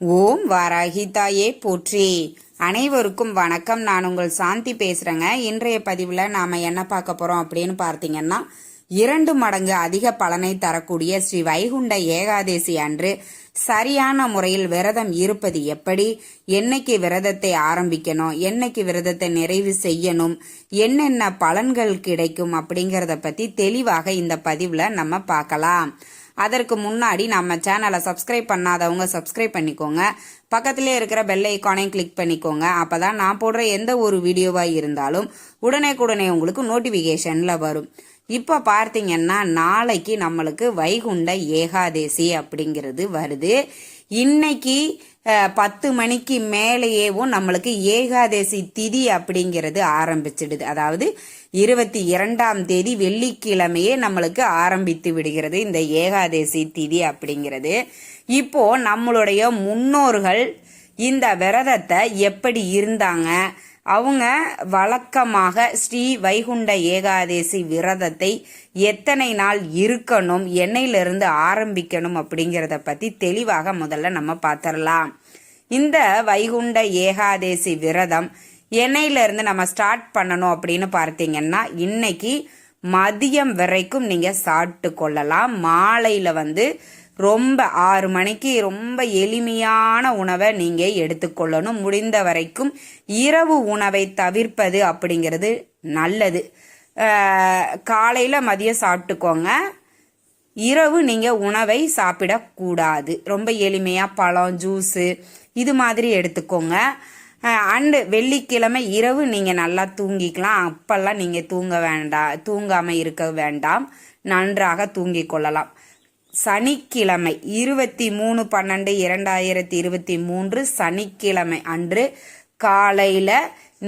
ஓம் வாராகி தாயே போற்றி. அனைவருக்கும் வணக்கம். நான் உங்கள் சாந்தி பேசுறேங்க. இன்றைய பதிவில் நாம என்ன பார்க்க போறோம் அப்படின்னு பார்த்தீங்கன்னா இரண்டு மடங்கு அதிக பலனை தரக்கூடிய ஸ்ரீ வைகுண்ட ஏகாதேசி அன்று சரியான முறையில் விரதம் இருப்பது எப்படி? என்னைக்கு விரதத்தை ஆரம்பிக்கணும்? என்னைக்கு விரதத்தை நிறைவு செய்யணும்? என்னென்ன பலன்கள் கிடைக்கும் அப்படிங்கிறத பத்தி தெளிவாக இந்த பதிவுல நம்ம பார்க்கலாம். அதற்கு முன்னாடி நம்ம சேனலை சப்ஸ்கிரைப் பண்ணாதவங்க சப்ஸ்கிரைப் பண்ணிக்கோங்க. பக்கத்திலே இருக்கிற பெல் ஐக்கானையும் கிளிக் பண்ணிக்கோங்க. அப்போ தான் நான் போடுற எந்த ஒரு வீடியோவாக இருந்தாலும் உடனே உங்களுக்கு நோட்டிஃபிகேஷனில் வரும். இப்போ பார்த்தீங்கன்னா நாளைக்கு நம்மளுக்கு வைகுண்ட ஏகாதேசி அப்படிங்கிறது வருது. இன்னைக்கு பத்து மணிக்கு மேலேயேவும் நம்மளுக்கு ஏகாதசி திதி அப்படிங்கிறது ஆரம்பிச்சிடுது. அதாவது இருபத்தி இரண்டாம் தேதி வெள்ளிக்கிழமையே நம்மளுக்கு ஆரம்பித்து விடுகிறது இந்த ஏகாதசி திதி அப்படிங்கிறது. இப்போ நம்மளுடைய முன்னோர்கள் இந்த விரதத்தை எப்படி இருந்தாங்க? அவங்க வழக்கமாக ஸ்ரீ வைகுண்ட ஏகாதேசி விரதத்தை எத்தனை நாள் இருக்கணும் என்னையிலிருந்து ஆரம்பிக்கணும் அப்படிங்கிறத பற்றி தெளிவாக முதல்ல நம்ம பார்த்துடலாம் இந்த வைகுண்ட ஏகாதேசி விரதம் எண்ணெயிலிருந்து நம்ம ஸ்டார்ட் பண்ணணும் அப்படின்னு பார்த்தீங்கன்னா இன்னைக்கு மதியம் வரைக்கும் நீங்கள் சாப்பிட்டு கொள்ளலாம். மாலையில் வந்து ரொம்ப ஆறு மணிக்கு ரொம்ப எளிமையான உணவை நீங்கள் எடுத்துக்கொள்ளணும். முடிந்த வரைக்கும் இரவு உணவை தவிர்ப்பது அப்படிங்கிறது நல்லது. காலையில் மதியம் சாப்பிட்டுக்கோங்க. இரவு நீங்கள் உணவை சாப்பிடக்கூடாது. ரொம்ப எளிமையாக பழம் ஜூஸு இது மாதிரி எடுத்துக்கோங்க. அண்டு வெள்ளிக்கிழமை இரவு நீங்கள் நல்லா தூங்கிக்கலாம். அப்போல்லாம் நீங்கள் தூங்க வேண்டாம் தூங்காமல் இருக்க வேண்டாம். நன்றாக தூங்கிக் கொள்ளலாம். சனிக்கிழமை இருபத்தி மூணு பன்னெண்டு இரண்டாயிரத்தி இருபத்தி மூன்று சனிக்கிழமை அன்று காலையில்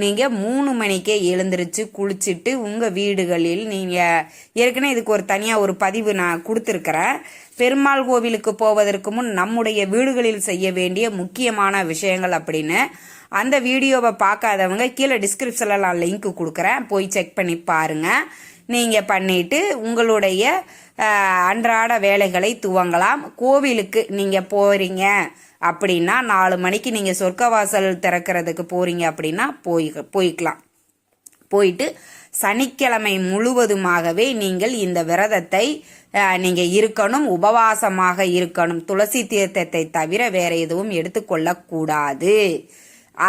நீங்கள் மூணு மணிக்கே எழுந்திருச்சு குளிச்சுட்டு உங்கள் வீடுகளில் நீங்கள் ஏற்கனவே இதுக்கு ஒரு தனியாக ஒரு பதிவு நான் கொடுத்துருக்கிறேன். பெருமாள் கோவிலுக்கு போவதற்கு முன் நம்முடைய வீடுகளில் செய்ய வேண்டிய முக்கியமான விஷயங்கள் அப்படின்னு அந்த வீடியோவை பார்க்காதவங்க கீழே டிஸ்கிரிப்ஷனில் நான் லிங்க் கொடுக்குறேன். போய் செக் பண்ணி பாருங்கள் நீங்கள் பண்ணிட்டு உங்களுடைய அன்றாட வேலைகளை துவங்கலாம். கோவிலுக்கு நீங்கள் போகிறீங்க அப்படின்னா நாலு மணிக்கு நீங்கள் சொர்க்கவாசல் திறக்கிறதுக்கு போகிறீங்க அப்படின்னா போய் போய்க்கலாம். போயிட்டு சனிக்கிழமை முழுவதுமாகவே நீங்கள் இந்த விரதத்தை நீங்கள் இருக்கணும் உபவாசமாக இருக்கணும். துளசி தீர்த்தத்தை தவிர வேற எதுவும் எடுத்துக்கொள்ளக்கூடாது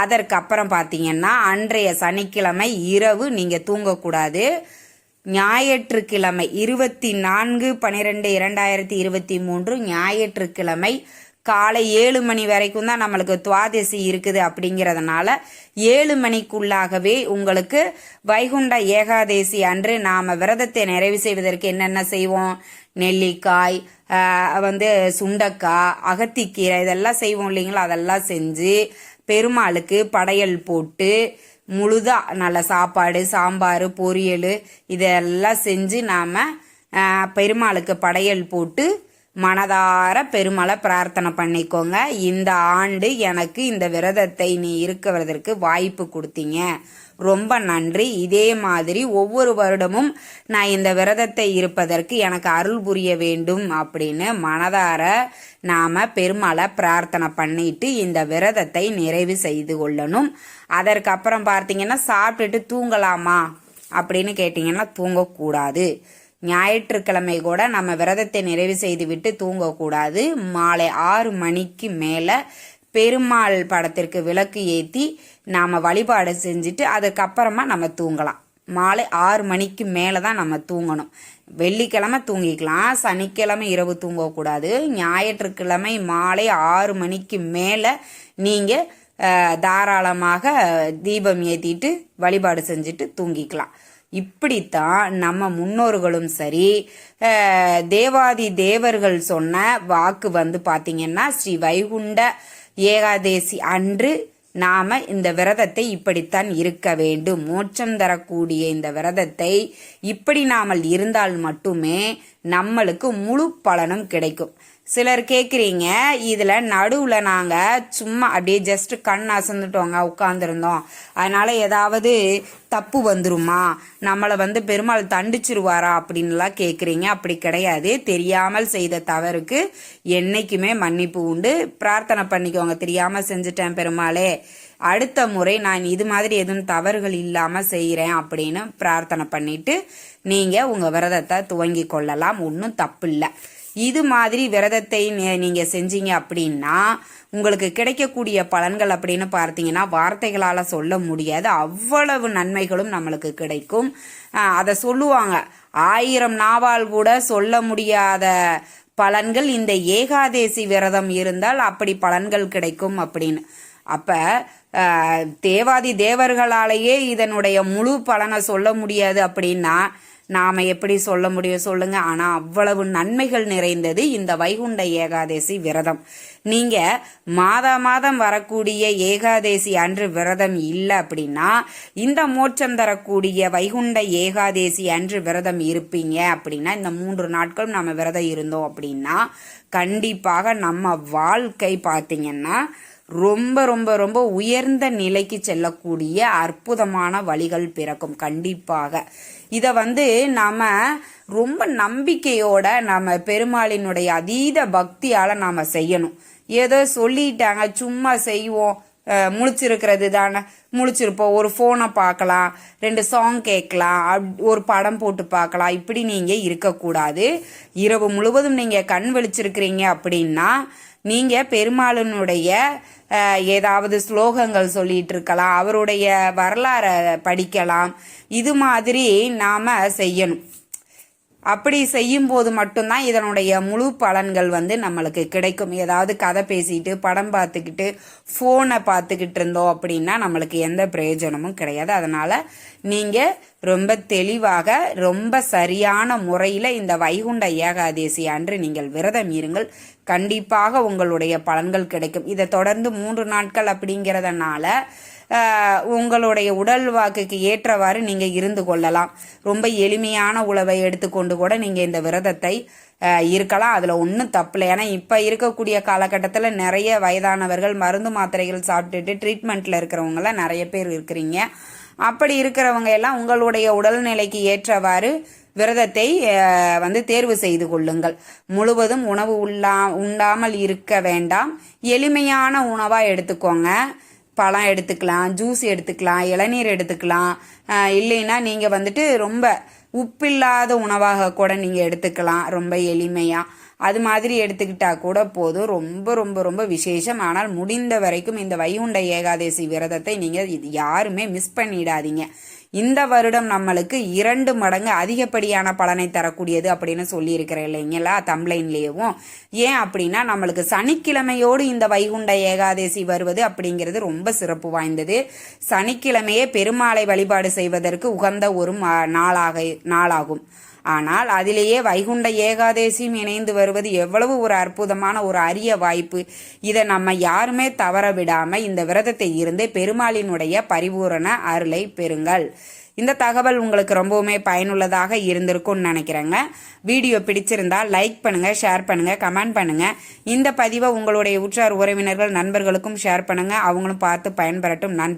அதற்கப்புறம் பார்த்தீங்கன்னா அன்றைய சனிக்கிழமை இரவு நீங்கள் தூங்கக்கூடாது. ஞாயிற்றுக்கிழமை இருபத்தி நான்கு பனிரெண்டு இரண்டாயிரத்தி இருபத்தி மூன்று ஞாயிற்றுக்கிழமை காலை ஏழு மணி வரைக்கும் தான் நம்மளுக்கு துவாதசி இருக்குது அப்படிங்கிறதுனால ஏழு மணிக்குள்ளாகவே உங்களுக்கு வைகுண்ட ஏகாதேசி அன்று நாம் விரதத்தை நிறைவு செய்வதற்கு என்னென்ன செய்வோம்? நெல்லிக்காய் வந்து சுண்டக்காய் அகத்திக்கீரை இதெல்லாம் செய்வோம் இல்லைங்களா? அதெல்லாம் செஞ்சு பெருமாளுக்கு படையல் போட்டு முழுதா நல்ல சாப்பாடு சாம்பார் பொரியல் இதெல்லாம் செஞ்சு நாம் பெருமாளுக்கு படையல் போட்டு மனதார பெருமளை பிரார்த்தனை பண்ணிக்கோங்க. இந்த ஆண்டு எனக்கு இந்த விரதத்தை நீ இருக்கிறதற்கு வாய்ப்பு கொடுத்தீங்க. ரொம்ப நன்றி. இதே மாதிரி ஒவ்வொரு வருடமும் நான் இந்த விரதத்தை இருப்பதற்கு எனக்கு அருள் புரிய வேண்டும் அப்படின்னு மனதார நாம பெருமாளை பிரார்த்தனை பண்ணிட்டு இந்த விரதத்தை நிறைவு செய்து கொள்ளணும். அதற்கப்புறம் பார்த்தீங்கன்னா சாப்பிட்டுட்டு தூங்கலாமா அப்படின்னு கேட்டிங்கன்னா தூங்கக்கூடாது. ஞாயிற்றுக்கிழமை கூட நம்ம விரதத்தை நிறைவு செய்துவிட்டு தூங்கக்கூடாது. மாலை ஆறு மணிக்கு மேலே பெருமாள் படத்திற்கு விளக்கு ஏற்றி நாம் வழிபாடு செஞ்சுட்டு அதுக்கப்புறமா நம்ம தூங்கலாம். மாலை ஆறு மணிக்கு மேலே தான் நம்ம தூங்கணும். வெள்ளிக்கிழமை தூங்கிக்கலாம். சனிக்கிழமை இரவு தூங்கக்கூடாது. ஞாயிற்றுக்கிழமை மாலை ஆறு மணிக்கு மேலே நீங்கள் தாராளமாக தீபம் ஏற்றிட்டு வழிபாடு செஞ்சுட்டு தூங்கிக்கலாம். இப்படித்தான் நம்ம முன்னோர்களும் சரி தேவாதி தேவர்கள் சொன்ன வாக்கு வந்து பார்த்தீங்கன்னா ஸ்ரீ வைகுண்ட ஏகாதேசி அன்று நாம இந்த விரதத்தை இப்படித்தான் இருக்க வேண்டும். மோட்சம் தரக்கூடிய இந்த விரதத்தை இப்படி நாமல் இருந்தால் மட்டுமே நம்மளுக்கு முழு பலனும் கிடைக்கும். சிலர் கேட்குறீங்க இதில் நடுவில் நாங்கள் சும்மா அப்படியே ஜஸ்ட் கண் அசந்துட்டோங்க உட்காந்துருந்தோம் அதனால் ஏதாவது தப்பு வந்துருமா? நம்மளை வந்து பெருமாள் தண்டிச்சிருவாரா அப்படின்லாம் கேட்குறீங்க அப்படி கிடையாது. தெரியாமல் செய்த தவறுக்கு என்றைக்குமே மன்னிப்பு உண்டு. பிரார்த்தனை பண்ணிக்கோங்க. தெரியாமல் செஞ்சுட்டேன் பெருமாளே. அடுத்த முறை நான் இது மாதிரி எதுவும் தவறுகள் இல்லாமல் செய்கிறேன் அப்படின்னு பிரார்த்தனை பண்ணிட்டு நீங்கள் உங்கள் விரதத்தை துவங்கி கொள்ளலாம். ஒன்றும் தப்பு இல்லை இது மாதிரி விரதத்தை நீங்கள் நீங்க செஞ்சீங்க அப்படின்னா உங்களுக்கு கிடைக்கக்கூடிய பலன்கள் அப்படின்னு பார்த்தீங்கன்னா வார்த்தைகளால் சொல்ல முடியாது. அவ்வளவு நன்மைகளும் நம்மளுக்கு கிடைக்கும். அதை சொல்லுவாங்க. ஆயிரம் நாவால் கூட சொல்ல முடியாத பலன்கள் இந்த ஏகாதேசி விரதம் இருந்தால் அப்படி பலன்கள் கிடைக்கும் அப்படின்னு. அப்ப தேவாதி தேவர்களாலேயே இதனுடைய முழு பலனை சொல்ல முடியாது அப்படின்னா நாம எப்படி சொல்ல முடியும் சொல்லுங்க. ஆனா அவ்வளவு நன்மைகள் நிறைந்தது இந்த வைகுண்ட ஏகாதேசி விரதம். நீங்க மாதா மாதம் வரக்கூடிய ஏகாதேசி அன்று விரதம் இல்லை அப்படின்னா இந்த மோட்சம் தரக்கூடிய வைகுண்ட ஏகாதேசி அன்று விரதம் இருப்பீங்க அப்படின்னா இந்த மூன்று நாட்கள் நம்ம விரதம் இருந்தோம் அப்படின்னா கண்டிப்பாக நம்ம வாழ்க்கை பார்த்தீங்கன்னா ரொம்ப ரொம்ப ரொம்ப உயர்ந்த நிலைக்கு செல்லக்கூடிய அற்புதமான வழிகள் பிறக்கும். கண்டிப்பாக. இதை வந்து நாம் ரொம்ப நம்பிக்கையோட நம்ம பெருமாளினுடைய அதீத பக்தியால் நாம் செய்யணும். ஏதோ சொல்லிட்டாங்க சும்மா செய்வோம். முழிச்சிருக்கிறது தானே. முழிச்சிருப்போம். ஒரு ஃபோனை பார்க்கலாம் ரெண்டு சாங் கேட்கலாம் அப்- ஒரு படம் போட்டு பார்க்கலாம். இப்படி நீங்கள் இருக்கக்கூடாது. இரவு முழுவதும் நீங்கள் கண் வெளிச்சிருக்கிறீங்க அப்படின்னா நீங்கள் பெருமாளினுடைய ஏதாவது ஸ்லோகங்கள் சொல்லிட்டு இருக்கலாம் அவருடைய வரலாறை படிக்கலாம். இது மாதிரி நாம் செய்யணும். அப்படி செய்யும்போது மட்டும்தான் இதனுடைய முழு பலன்கள் வந்து நம்மளுக்கு கிடைக்கும். ஏதாவது கதை பேசிட்டு படம் பார்த்துக்கிட்டு ஃபோனை பார்த்துக்கிட்டு இருந்தோம் அப்படின்னா நம்மளுக்கு எந்த பிரயோஜனமும் கிடையாது. அதனால நீங்க ரொம்ப தெளிவாக ரொம்ப சரியான முறையில் இந்த வைகுண்ட ஏகாதேசி அன்று நீங்கள் விரதம் இருங்கள். கண்டிப்பாக உங்களுடைய பலன்கள் கிடைக்கும். இதை தொடர்ந்து மூன்று நாட்கள் அப்படிங்கிறதுனால உங்களுடைய உடல் வாக்குக்கு ஏற்றவாறு நீங்கள் இருந்து கொள்ளலாம். ரொம்ப எளிமையான உணவை எடுத்துக்கொண்டு கூட நீங்கள் இந்த விரதத்தை இருக்கலாம். அதில் ஒன்றும் தப்பில்லை. ஏன்னா இப்போ இருக்கக்கூடிய காலகட்டத்தில் நிறைய வயதானவர்கள் மருந்து மாத்திரைகள் சாப்பிட்டுட்டு ட்ரீட்மெண்ட்டில் இருக்கிறவங்களாம் நிறைய பேர் இருக்கிறீங்க. அப்படி இருக்கிறவங்க எல்லாம் உங்களுடைய உடல்நிலைக்கு ஏற்றவாறு விரதத்தை வந்து தேர்வு செய்து கொள்ளுங்கள். முழுவதும் உணவு உள்ளா உண்டாமல் இருக்க வேண்டாம். எளிமையான உணவாக எடுத்துக்கோங்க. பழம் எடுத்துக்கலாம் ஜூஸ் எடுத்துக்கலாம் இளநீர் எடுத்துக்கலாம். இல்லைன்னா நீங்கள் வந்துட்டு ரொம்ப உப்பில்லாத உணவாக கூட நீங்கள் எடுத்துக்கலாம் ரொம்ப எளிமையாக அது மாதிரி எடுத்துக்கிட்டா கூட போதும். ரொம்ப ரொம்ப ரொம்ப விசேஷம். ஆனால் முடிந்த வரைக்கும் இந்த வைகுண்ட ஏகாதசி விரதத்தை நீங்கள் இது யாருமே மிஸ் பண்ணிடாதீங்க. இந்த வருடம் நம்மளுக்கு இரண்டு மடங்கு அதிகப்படியான பலனை தரக்கூடியது அப்படின்னு சொல்லியிருக்கிறேன் இல்லைங்களா தம்ப்ளைன்லேயும். ஏன் அப்படின்னா நம்மளுக்கு சனிக்கிழமையோடு இந்த வைகுண்ட ஏகாதசி வருவது அப்படிங்கிறது ரொம்ப சிறப்பு வாய்ந்தது. சனிக்கிழமையே பெருமாளை வழிபாடு செய்வதற்கு உகந்த ஒரு நாளாக நாளாகும். ஆனால் அதிலேயே வைகுண்ட ஏகாதேசியும் இணைந்து வருவது எவ்வளவு ஒரு அற்புதமான ஒரு அரிய வாய்ப்பு. இதை நம்ம யாருமே தவற விடாம இந்த விரதத்தை இருந்து பெருமாளினுடைய பரிபூரண அருளை பெறுங்கள். இந்த தகவல் உங்களுக்கு ரொம்பவுமே பயனுள்ளதாக இருந்திருக்கும்னு நினைக்கிறேங்க. வீடியோ பிடிச்சிருந்தா லைக் பண்ணுங்கள் ஷேர் பண்ணுங்கள் கமெண்ட் பண்ணுங்கள் இந்த பதிவை உங்களுடைய உற்றார் உறவினர்கள் நண்பர்களுக்கும் ஷேர் பண்ணுங்கள் அவங்களும் பார்த்து பயன்பெறட்டும். நன்றி.